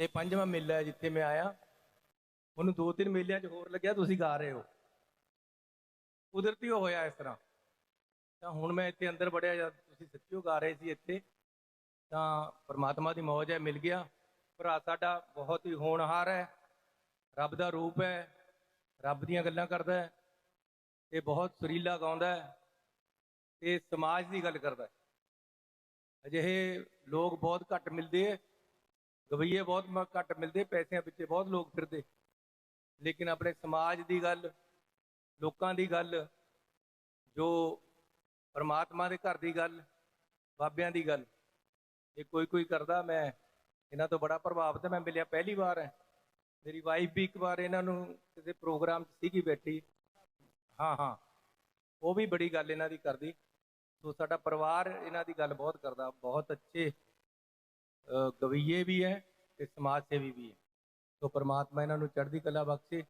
ਇਹ ਪੰਜਵਾਂ ਮੇਲਾ ਹੈ ਜਿੱਥੇ ਮੈਂ ਆਇਆ। ਉਹਨੂੰ ਦੋ ਤਿੰਨ ਮੇਲਿਆਂ 'ਚ ਹੋਰ ਲੱਗਿਆ, ਤੁਸੀਂ ਗਾ ਰਹੇ ਹੋ। ਕੁਦਰਤੀ ਉਹ ਹੋਇਆ ਇਸ ਤਰ੍ਹਾਂ। ਤਾਂ ਹੁਣ ਮੈਂ ਇੱਥੇ ਅੰਦਰ ਵੜਿਆ ਜਦ ਤੁਸੀਂ ਸੱਚਿਓ ਗਾ ਰਹੇ ਸੀ ਇੱਥੇ, ਤਾਂ ਪਰਮਾਤਮਾ ਦੀ ਮੌਜ ਹੈ, ਮਿਲ ਗਿਆ। ਭਰਾ ਸਾਡਾ ਬਹੁਤ ਹੀ ਹੋਣਹਾਰ ਹੈ, ਰੱਬ ਦਾ ਰੂਪ ਹੈ, ਰੱਬ ਦੀਆਂ ਗੱਲਾਂ ਕਰਦਾ ਹੈ, ਤੇ ਬਹੁਤ ਸੁਰੀਲਾ ਗਾਉਂਦਾ ਹੈ, ਤੇ ਸਮਾਜ ਦੀ ਗੱਲ ਕਰਦਾ ਹੈ। ਅਜਿਹੇ ਲੋਕ ਬਹੁਤ ਘੱਟ ਮਿਲਦੇ ਹੈ। ਗਵਈਏ ਬਹੁਤ ਮ- ਘੱਟ ਮਿਲਦੇ, ਪੈਸਿਆਂ ਪਿੱਛੇ ਬਹੁਤ ਲੋਕ ਫਿਰਦੇ। ਲੇਕਿਨ ਆਪਣੇ ਸਮਾਜ ਦੀ ਗੱਲ, ਲੋਕਾਂ ਦੀ ਗੱਲ, ਜੋ ਪਰਮਾਤਮਾ ਦੇ ਘਰ ਦੀ ਗੱਲ, ਬਾਬਿਆਂ ਦੀ ਗੱਲ, ਇਹ ਕੋਈ ਕੋਈ ਕਰਦਾ, ਮੈਂ ਇਹਨਾਂ ਤੋਂ ਬੜਾ ਪ੍ਰਭਾਵਿਤ ਮੈਂ ਮਿਲਿਆ ਪਹਿਲੀ ਵਾਰ ਹੈ। ਮੇਰੀ ਵਾਈਫ ਵੀ ਇੱਕ ਵਾਰ ਇਹਨਾਂ ਨੂੰ ਕਿਸੇ ਪ੍ਰੋਗਰਾਮ 'ਚ ਸੀਗੀ ਬੈਠੀ। ਹਾਂ ਹਾਂ, ਉਹ ਵੀ ਬੜੀ ਗੱਲ ਇਹਨਾਂ ਦੀ ਕਰਦੀ। ਸੋ ਸਾਡਾ ਪਰਿਵਾਰ ਇਹਨਾਂ ਦੀ ਗੱਲ ਬਹੁਤ ਕਰਦਾ, ਬਹੁਤ ਅੱਛੇ ਗਵਈਏ ਵੀ ਹੈ ਤੇ ਸਮਾਜ ਸੇਵੀ ਵੀ ਹੈ। ਸੋ ਪਰਮਾਤਮਾ ਇਹਨਾਂ ਨੂੰ ਚੜ੍ਹਦੀ ਕਲਾ ਬਖਸ਼ੇ।